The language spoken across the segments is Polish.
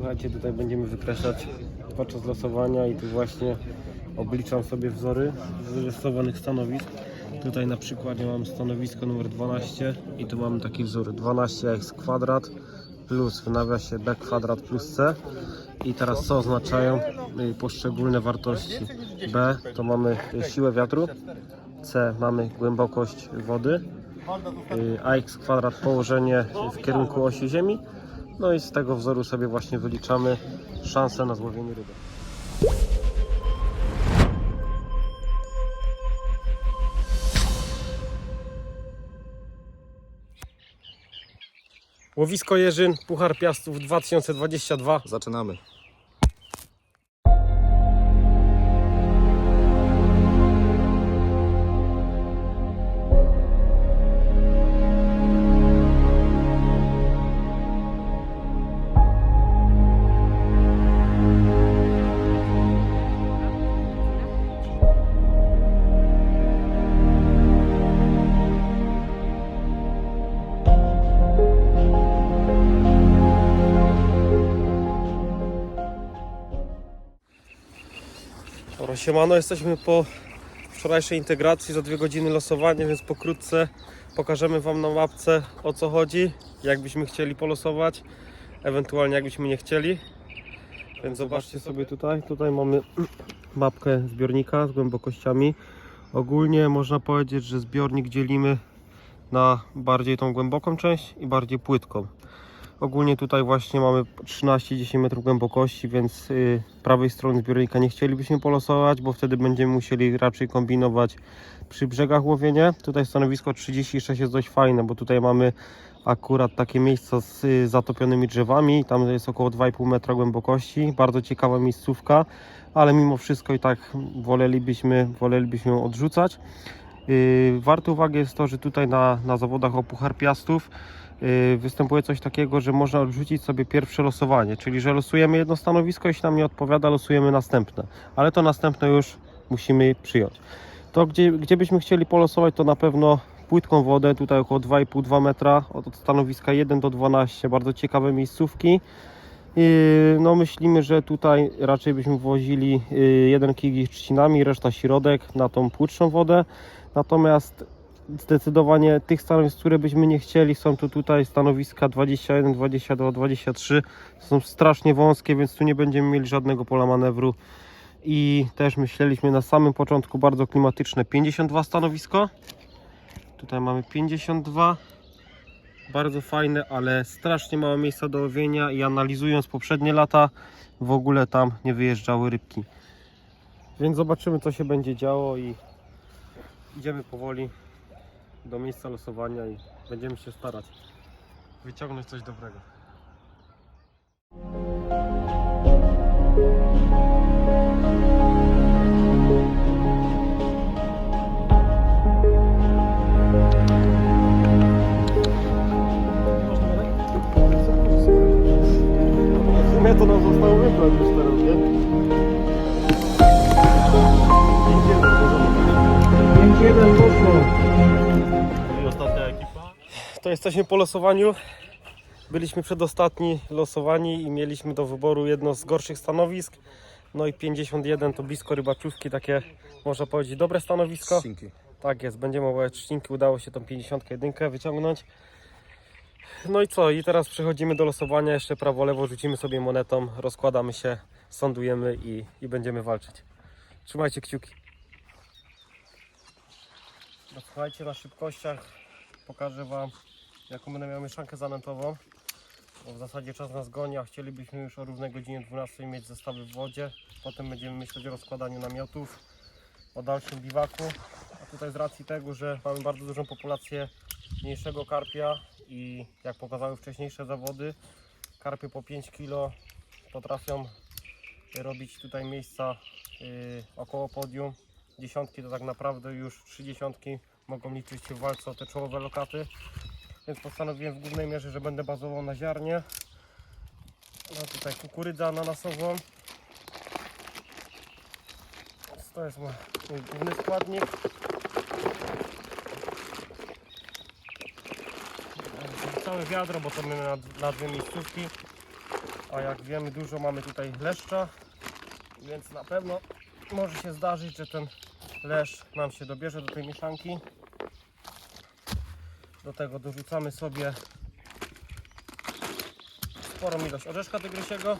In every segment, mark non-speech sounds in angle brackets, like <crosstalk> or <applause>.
Słuchajcie, tutaj będziemy wykreślać podczas losowania i tu właśnie obliczam sobie wzory z wylosowanych stanowisk. Tutaj na przykładzie mam stanowisko numer 12 i tu mamy taki wzór 12x kwadrat plus w nawiasie b kwadrat plus c. I teraz co oznaczają y, poszczególne wartości? B to mamy siłę wiatru. C mamy głębokość wody. Y, ax kwadrat położenie w kierunku osi ziemi no i z tego wzoru sobie właśnie wyliczamy szansę na złowienie ryby. Łowisko Jerzyn, Puchar Piastów 2022. Zaczynamy. Siemano, jesteśmy po wczorajszej integracji, za dwie godziny losowania, więc pokrótce pokażemy Wam na mapce o co chodzi, jakbyśmy chcieli polosować, ewentualnie jakbyśmy nie chcieli. Więc zobaczcie sobie tutaj, tutaj mamy <clears throat> mapkę zbiornika z głębokościami. Ogólnie można powiedzieć, że zbiornik dzielimy na bardziej tą głęboką część i bardziej płytką. Ogólnie tutaj właśnie mamy 13-10 metrów głębokości, więc y, prawej strony zbiornika nie chcielibyśmy polosować, bo wtedy będziemy musieli raczej kombinować przy brzegach łowienie. Tutaj stanowisko 36 jest dość fajne, bo tutaj mamy akurat takie miejsca z y, zatopionymi drzewami. Tam jest około 2,5 metra głębokości. Bardzo ciekawa miejscówka, ale mimo wszystko i tak wolelibyśmy, wolelibyśmy ją odrzucać. Yy, Warte uwagi jest to, że tutaj na, na zawodach o Puchar Piastów yy, występuje coś takiego, że można odrzucić sobie pierwsze losowanie, czyli że losujemy jedno stanowisko, jeśli nam nie odpowiada, losujemy następne, ale to następne już musimy przyjąć. To gdzie, gdzie byśmy chcieli polosować, to na pewno płytką wodę, tutaj około 2,5-2 metra od, stanowiska 1 do 12, bardzo ciekawe miejscówki. Yy, No myślimy, że tutaj raczej byśmy wwozili yy, jeden z trzcinami, reszta środek na tą płytszą wodę. Natomiast zdecydowanie tych stanowisk, które byśmy nie chcieli, są to tutaj stanowiska 21, 22, 23. Są strasznie wąskie, więc tu nie będziemy mieli żadnego pola manewru. I też myśleliśmy na samym początku bardzo klimatyczne 52 stanowisko. Tutaj mamy 52 bardzo fajne, ale strasznie mało miejsca do łowienia i analizując poprzednie lata w ogóle tam nie wyjeżdżały rybki. Więc zobaczymy co się będzie działo i idziemy powoli do miejsca losowania i będziemy się starać wyciągnąć coś dobrego. To jesteśmy po losowaniu. Byliśmy przedostatni losowani i mieliśmy do wyboru jedno z gorszych stanowisk. No i 51 to blisko rybaczówki, takie można powiedzieć dobre stanowisko. Trzcinki. Tak jest, będziemy obawiać trzcinki, udało się tą 51 wyciągnąć. No i co, i teraz przechodzimy do losowania, jeszcze prawo, lewo rzucimy sobie monetą, rozkładamy się, sądujemy i, i będziemy walczyć. Trzymajcie kciuki. No, słuchajcie, na szybkościach pokażę Wam, jaką będę miał mieszankę zanętową. Bo w zasadzie czas nas goni, a chcielibyśmy już o równej godzinie 12 mieć zestawy w wodzie. Potem będziemy myśleć o rozkładaniu namiotów, o dalszym biwaku. A tutaj z racji tego, że mamy bardzo dużą populację mniejszego karpia i jak pokazały wcześniejsze zawody, karpie po 5 kg potrafią robić tutaj miejsca yy, około podium. Dziesiątki to tak naprawdę już trzy dziesiątki mogą liczyć się w walce o te czołowe lokaty. Więc postanowiłem w głównej mierze, że będę bazował na ziarnie. No tutaj kukurydzę ananasową. Więc To jest mój główny składnik. Całe wiadro, bo to my na, na dwie miejscówki. A jak wiemy, dużo mamy tutaj leszcza, więc na pewno może się zdarzyć, że ten leszcz nam się dobierze do tej mieszanki. Do tego dorzucamy sobie sporą ilość orzeszka tygrysiego.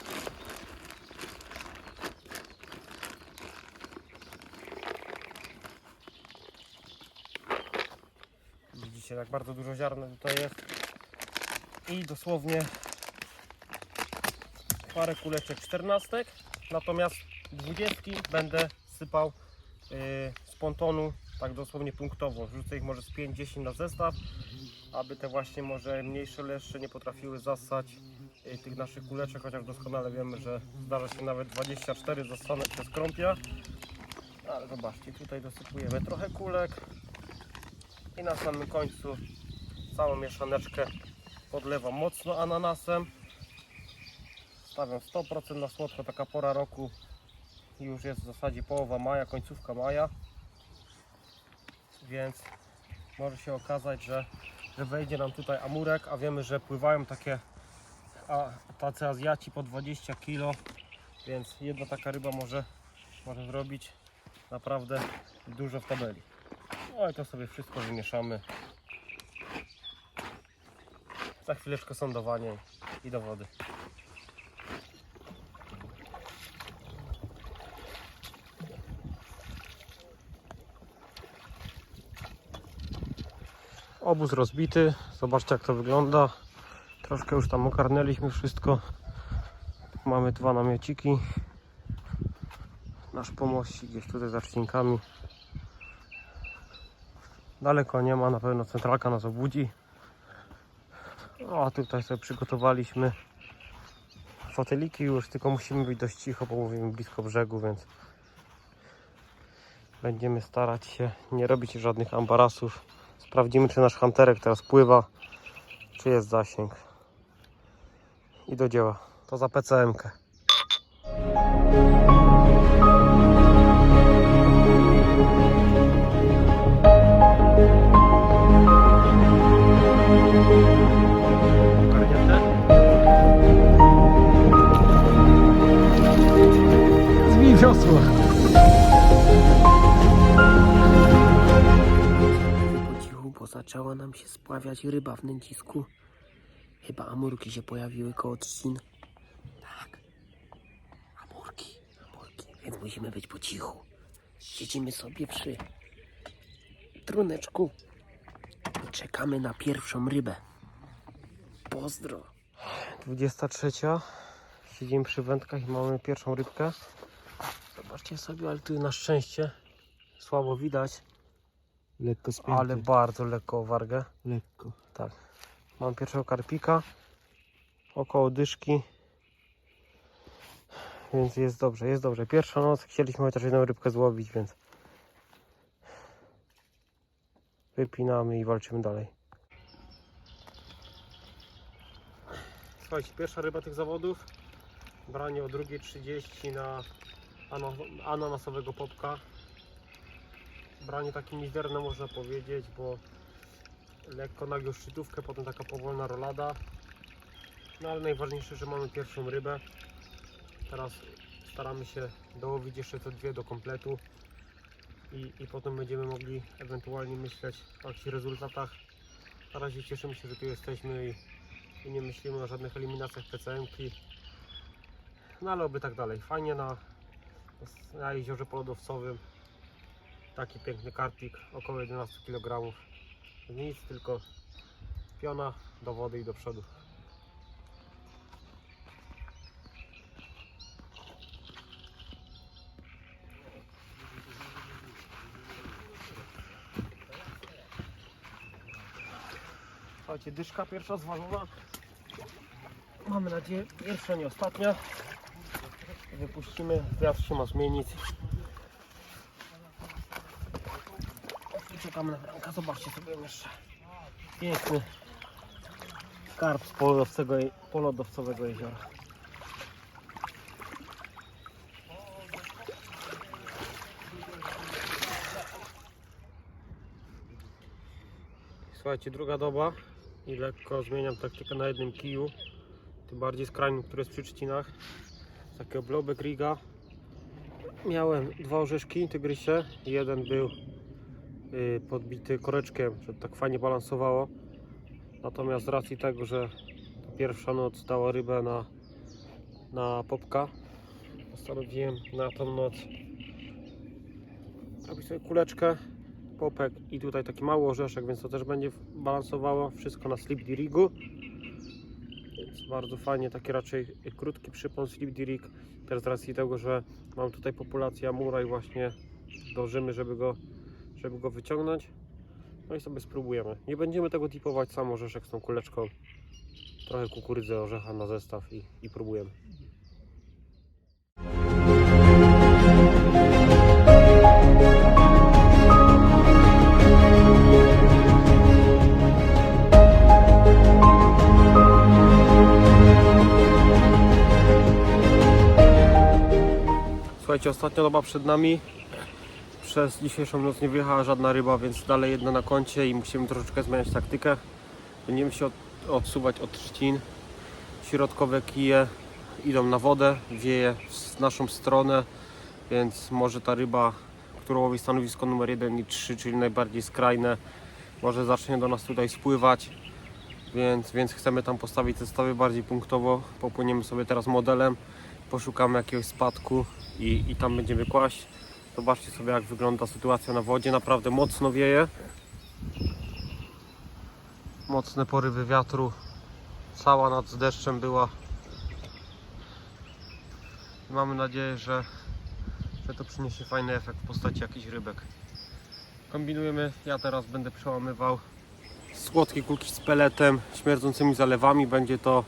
Widzicie, jak bardzo dużo ziarna tutaj jest. I dosłownie parę kuleczek czternastek. Natomiast dwudziestki będę sypał yy, z pontonu, tak dosłownie punktowo. Wrzucę ich może z 5-10 na zestaw, aby te właśnie może mniejsze leszcze nie potrafiły zasać yy, tych naszych kuleczek, chociaż doskonale wiemy, że zdarza się nawet 24 zasane przez krąpia. Ale zobaczcie, tutaj dosypujemy trochę kulek i na samym końcu całą mieszaneczkę podlewam mocno ananasem. Stawiam 100% na słodko, taka pora roku już jest w zasadzie połowa maja, końcówka maja. Więc może się okazać, że, że wejdzie nam tutaj amurek, a wiemy, że pływają takie a, tacy Azjaci po 20 kg, więc jedna taka ryba może, może zrobić naprawdę dużo w tabeli. No i to sobie wszystko wymieszamy. Za chwileczkę sądowanie i do wody. Obóz rozbity. Zobaczcie jak to wygląda. Troszkę już tam ogarnęliśmy wszystko. Mamy dwa namiociki. Nasz pomościk gdzieś tutaj za trzcinkami. Daleko nie ma, na pewno centralka nas obudzi. A tutaj sobie przygotowaliśmy foteliki już, tylko musimy być dość cicho, bo mówimy blisko brzegu, więc będziemy starać się nie robić żadnych ambarasów. Sprawdzimy, czy nasz hanterek teraz pływa, czy jest zasięg. I do dzieła. To za PCM-kę. Zaczęła nam się spławiać ryba w nęcisku. Chyba amurki się pojawiły koło trzcin. Tak. Amurki, amurki. Więc musimy być po cichu. Siedzimy sobie przy truneczku i czekamy na pierwszą rybę. Pozdro. 23. Siedzimy przy wędkach i mamy pierwszą rybkę. Zobaczcie sobie, ale tu na szczęście słabo widać, Lekko spięty. ale bardzo lekko wargę. Lekko. Tak. Mam pierwszego karpika. Około dyszki. Więc jest dobrze, jest dobrze. Pierwsza noc. Chcieliśmy chociaż jedną rybkę złowić, więc wypinamy i walczymy dalej. Słuchajcie, pierwsza ryba tych zawodów. Branie o 2.30 na ananasowego popka. Branie takie mizerne można powiedzieć, bo lekko nagią szczytówkę, potem taka powolna rolada. No ale najważniejsze, że mamy pierwszą rybę. Teraz staramy się dołowić jeszcze te dwie do kompletu i, i potem będziemy mogli ewentualnie myśleć o jakichś rezultatach. Na razie cieszymy się, że tu jesteśmy i, i nie myślimy o żadnych eliminacjach PCM-ki. No ale oby tak dalej. Fajnie na, na jeziorze polodowcowym. Taki piękny karpik, około 11 kg. Nic, tylko piona do wody i do przodu. Słuchajcie, dyszka pierwsza zwalona. Mamy nadzieję, pierwsza nie ostatnia. Wypuścimy, wiatr się ma zmienić. Czekamy na bramkę. Zobaczcie sobie jeszcze. Piękny karp z polodowcowego, polodowcowego jeziora. Słuchajcie, druga doba i lekko zmieniam taktykę na jednym kiju. tym bardziej skrajnym, który jest przy trzcinach. Taki oblobek riga. Miałem dwa orzeszki tygrysie. Jeden był podbity koreczkiem, że tak fajnie balansowało. Natomiast z racji tego, że pierwsza noc dała rybę na, na popka, postanowiłem na tą noc robić sobie kuleczkę, popek i tutaj taki mały orzeszek, więc to też będzie balansowało. Wszystko na slip rigu. Więc bardzo fajnie, taki raczej krótki przypon slip rig. Też z racji tego, że mam tutaj populację amura i właśnie dążymy, żeby go, żeby go wyciągnąć. No i sobie spróbujemy. Nie będziemy tego tipować sam orzeszek z tą kuleczką. Trochę kukurydzy, orzecha na zestaw i, i próbujemy. Słuchajcie, ostatnia doba przed nami. Przez dzisiejszą noc nie wyjechała żadna ryba, więc dalej jedna na koncie i musimy troszeczkę zmieniać taktykę. Będziemy się od, odsuwać od trzcin. Środkowe kije idą na wodę, wieje w naszą stronę, więc może ta ryba, którą łowi stanowisko numer 1 i 3, czyli najbardziej skrajne, może zacznie do nas tutaj spływać. Więc, więc chcemy tam postawić zestawy bardziej punktowo. Popłyniemy sobie teraz modelem, poszukamy jakiegoś spadku i, i tam będziemy kłaść. Zobaczcie sobie jak wygląda sytuacja na wodzie. Naprawdę mocno wieje. Mocne porywy wiatru. Cała z deszczem była. Mamy nadzieję, że, że to przyniesie fajny efekt w postaci jakichś rybek. Kombinujemy. Ja teraz będę przełamywał słodkie kulki z peletem, śmierdzącymi zalewami. Będzie to.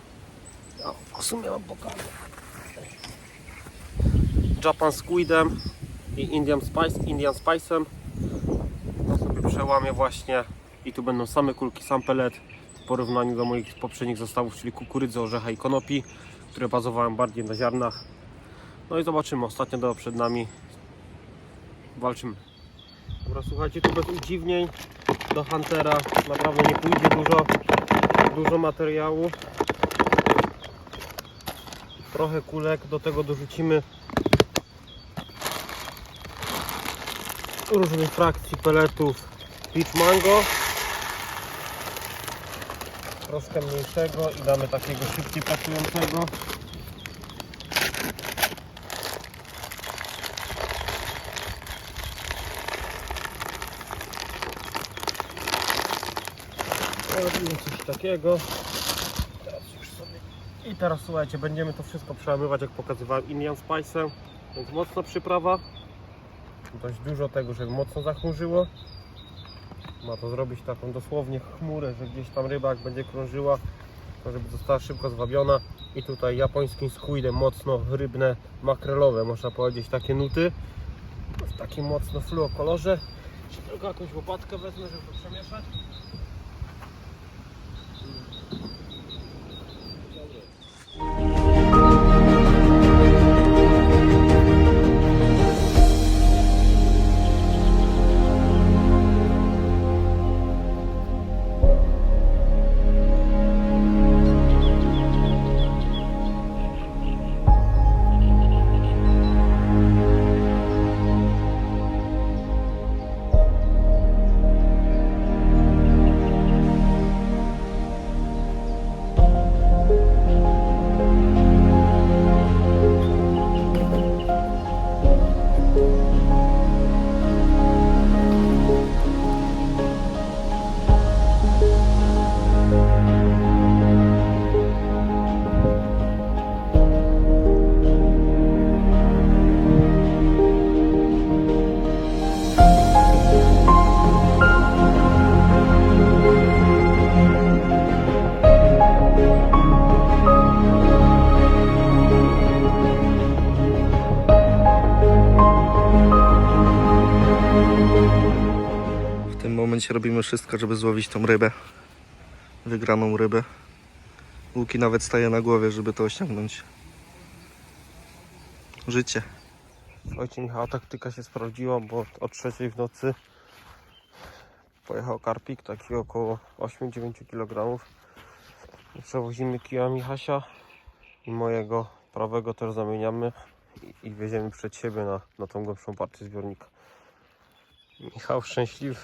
O, w sumie mam pokazać. Japan Squidem i Indian Spice, Indian Spice'em. To sobie przełamię właśnie i tu będą same kulki, sam pelet w porównaniu do moich poprzednich zestawów, czyli kukurydzy, orzecha i konopi, które bazowałem bardziej na ziarnach. No i zobaczymy, ostatnia doba przed nami. Walczymy. Dobra, słuchajcie, tu bez udziwnień do Huntera naprawdę nie pójdzie dużo, dużo materiału. Trochę kulek, do tego dorzucimy różnych frakcji peletów Peach Mango. Troszkę mniejszego i damy takiego szybciej pracującego. Robimy coś takiego. I teraz słuchajcie będziemy to wszystko przełamywać jak pokazywałem Indian Spice'em więc mocna przyprawa dość dużo tego, żeby mocno zachmurzyło. Ma to zrobić taką dosłownie chmurę, że gdzieś tam ryba jak będzie krążyła, to żeby została szybko zwabiona. I tutaj japońskim squidem mocno rybne, makrelowe, można powiedzieć, takie nuty. W takim mocno fluo kolorze. Jeszcze tylko jakąś łopatkę wezmę, żeby to przemieszać. Robimy wszystko, żeby złowić tą rybę. Wygraną rybę. Łuki nawet staje na głowie, żeby to osiągnąć. Życie. Słuchajcie, Michała taktyka się sprawdziła, bo o trzeciej w nocy pojechał karpik, taki około 8-9 kg. Przewozimy kijami Hasia i mojego prawego też zamieniamy i, i wieziemy przed siebie na, na tą głębszą partię zbiornika. Michał szczęśliwy.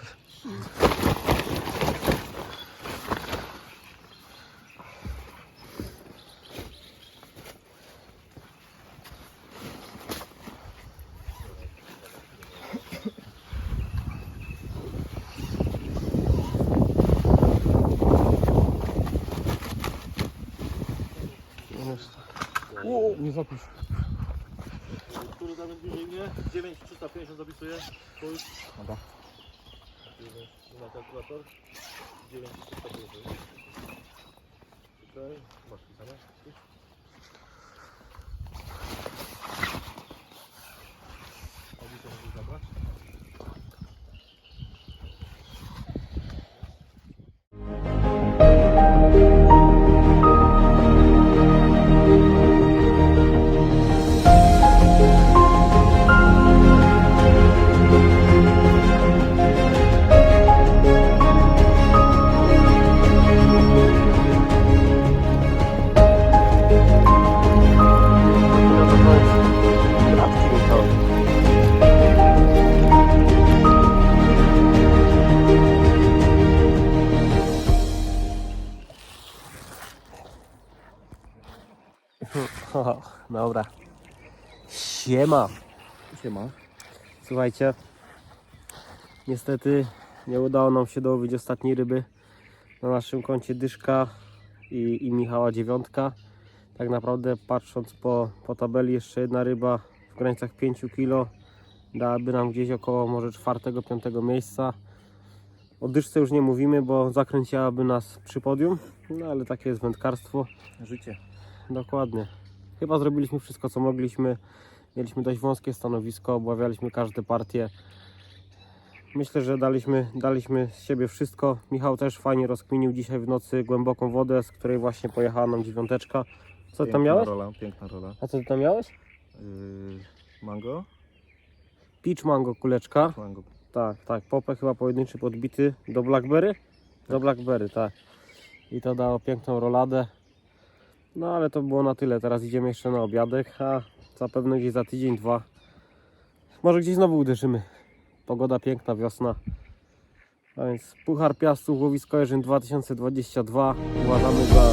Twój. Dobra. Na kalkulator. 9350. Tutaj. Masz pisane? Obliczę możesz zabrać. Siema. Siema. Słuchajcie, niestety nie udało nam się dołowić ostatniej ryby. Na naszym koncie dyszka i, i Michała dziewiątka. Tak naprawdę patrząc po, po tabeli jeszcze jedna ryba w granicach 5 kg dałaby nam gdzieś około może 4-5 miejsca. O dyszce już nie mówimy, bo zakręciłaby nas przy podium, no ale takie jest wędkarstwo. Życie. Dokładnie. Chyba zrobiliśmy wszystko, co mogliśmy. Mieliśmy dość wąskie stanowisko, obławialiśmy każde partie. Myślę, że daliśmy, daliśmy z siebie wszystko. Michał też fajnie rozkminił dzisiaj w nocy głęboką wodę, z której właśnie pojechała nam dziewiąteczka. Co ty tam miałeś? rola, piękna rola. A co ty tam miałeś? Yy, mango? Peach mango kuleczka. Mango. Tak, tak. Popek chyba pojedynczy podbity do Blackberry? Do Blackberry, tak. I to dało piękną roladę. No ale to było na tyle. Teraz idziemy jeszcze na obiadek, a zapewne gdzieś za tydzień, dwa. Może gdzieś znowu uderzymy. Pogoda piękna, wiosna. A więc Puchar Piastów Łowisko Jerzyn 2022 uważamy za...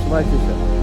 Trzymajcie się.